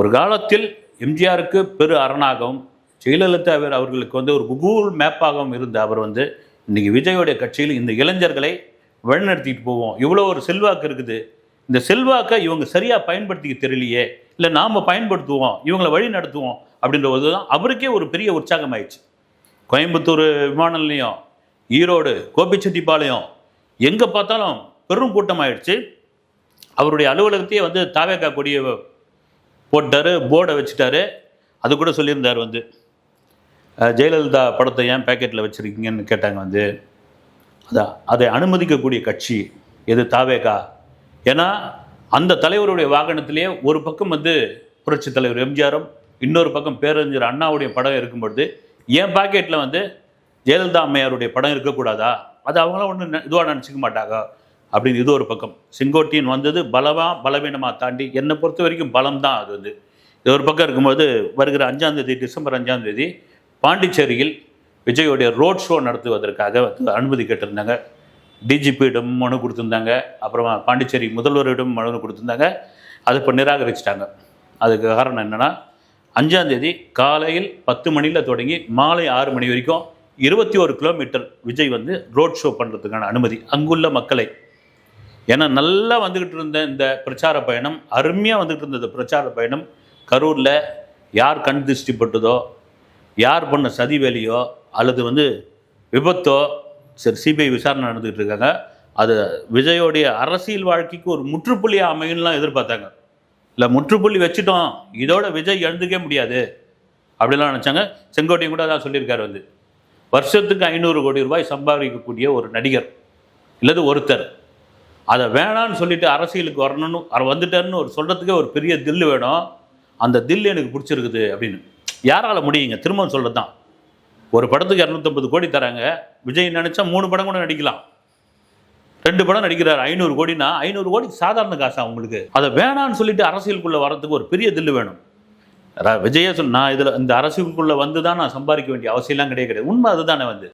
ஒரு காலத்தில் எம்ஜிஆருக்கு பெரு அரணாகவும் ஜெயலலிதா அவர் அவர்களுக்கு வந்து ஒரு கூகுள் மேப்பாகவும் இருந்த அவர் வந்து இன்னைக்கு விஜயோடைய கட்சியில் இந்த இளைஞர்களை வழிநடத்திட்டு போவோம். இவ்வளோ ஒரு செல்வாக்கு இருக்குது. இந்த செல்வாக்கை இவங்க சரியாக பயன்படுத்திக்க தெரியலையே. இல்லை நாம் பயன்படுத்துவோம். இவங்களை வழி நடத்துவோம் அப்படின்ற ஒரு தான் அவருக்கே ஒரு பெரிய உற்சாகம் ஆயிடுச்சு கோயம்புத்தூர் விமான நிலையம் ஈரோடு கோபிச்செட்டிப்பாளையம் எங்கே பார்த்தாலும் பெரும் கூட்டம் ஆயிடுச்சு அவருடைய அலுவலகத்தையே வந்து தாவேக்கா கொடியை போட்டார் போர்டை வச்சுட்டாரு. அது கூட சொல்லியிருந்தார் வந்து. ஜெயலலிதா படத்தை ஏன் பேக்கெட்டில் வச்சுருக்கீங்கன்னு கேட்டாங்க வந்து. அதான் அதை அனுமதிக்கக்கூடிய கட்சி எது தாவேகா? ஏன்னா அந்த தலைவருடைய வாகனத்திலேயே ஒரு பக்கம் வந்து புரட்சி தலைவர் எம்ஜிஆரும் இன்னொரு பக்கம் பேரறிஞர் அண்ணாவுடைய படம் இருக்கும்பொழுது என் பாக்கெட்டில் வந்து ஜெயலலிதா அம்மையாருடைய படம் இருக்கக்கூடாதா? அது அவங்களாம் ஒன்றும் இதுவாக நினச்சிக்க மாட்டாங்க. அப்படின்னு இது ஒரு பக்கம். செங்கோட்டியன் வந்தது பலமாக பலவீனமாக தாண்டி என்னை பொறுத்த வரைக்கும் பலம் தான் அது வந்து. இது ஒரு பக்கம் இருக்கும்போது வருகிற அஞ்சாம் தேதி டிசம்பர் அஞ்சாம் தேதி பாண்டிச்சேரியில் விஜயோடைய ரோட் ஷோ நடத்துவதற்காக வந்து அனுமதி கேட்டிருந்தாங்க. டிஜிபியிடம் மனு கொடுத்துருந்தாங்க. அப்புறமா பாண்டிச்சேரி முதல்வரிடம் மனு கொடுத்துருந்தாங்க. அதை இப்போ நிராகரிச்சிட்டாங்க. அதுக்கு காரணம் என்னென்னா அஞ்சாந்தேதி காலையில் பத்து மணியில் தொடங்கி மாலை ஆறு மணி வரைக்கும் இருபத்தி ஒரு கிலோமீட்டர் விஜய் வந்து ரோட் ஷோ பண்ணுறதுக்கான அனுமதி அங்குள்ள மக்களை ஏன்னா நல்லா வந்துக்கிட்டு இருந்த இந்த பிரச்சார பயணம் அருமையாக வந்துக்கிட்டு இருந்த இந்த பிரச்சார பயணம் கரூரில் யார் கண் திருஷ்டிப்பட்டதோ யார் பண்ண சதி வேலையோ அல்லது வந்து விபத்தோ சரி சிபிஐ விசாரணை நடந்துகிட்டு இருக்காங்க. அது விஜயோடைய அரசியல் வாழ்க்கைக்கு ஒரு முற்றுப்புள்ளியாக அமையும்லாம் எதிர்பார்த்தாங்க. இல்லை முற்றுப்புள்ளி வச்சுட்டோம் இதோட விஜய் எழுந்துக்கே முடியாது அப்படிலாம் நினச்சாங்க. செங்கோட்டையும் கூட அதான் சொல்லியிருக்காரு வந்து. வருஷத்துக்கு ஐநூறு கோடி ரூபாய் சம்பாதிக்கக்கூடிய ஒரு நடிகர் இல்லது ஒருத்தர். அதை வேணான்னு சொல்லிட்டு அரசியலுக்கு வரணும்னு அவர் வந்துட்டாருன்னு ஒரு சொல்கிறதுக்கே ஒரு பெரிய தில்லு வேணும். அந்த தில் எனக்கு பிடிச்சிருக்குது அப்படின்னு. யாரால் முடியுங்க? திரும்பவும் சொல்கிறது தான் ஒரு படத்துக்கு இரநூத்தம்பது கோடி தராங்க. விஜய் நினச்சா மூணு படம் கூட நடிக்கலாம். ரெண்டு படம் நடிக்கிறார் ஐநூறு கோடினா ஐநூறு கோடி சாதாரண காசா உங்களுக்கு? அதை வேணான்னு சொல்லிட்டு அரசியலுக்குள்ளே வரதுக்கு ஒரு பெரிய தில்லு வேணும். விஜய விஜயே சொல் நான் இதில் இந்த அரசியலுக்குள்ளே வந்து தான் நான் சம்பாதிக்க வேண்டிய அவசியம்லாம் கிடையாது கிடையாது. உண்மை அதுதானே வந்து.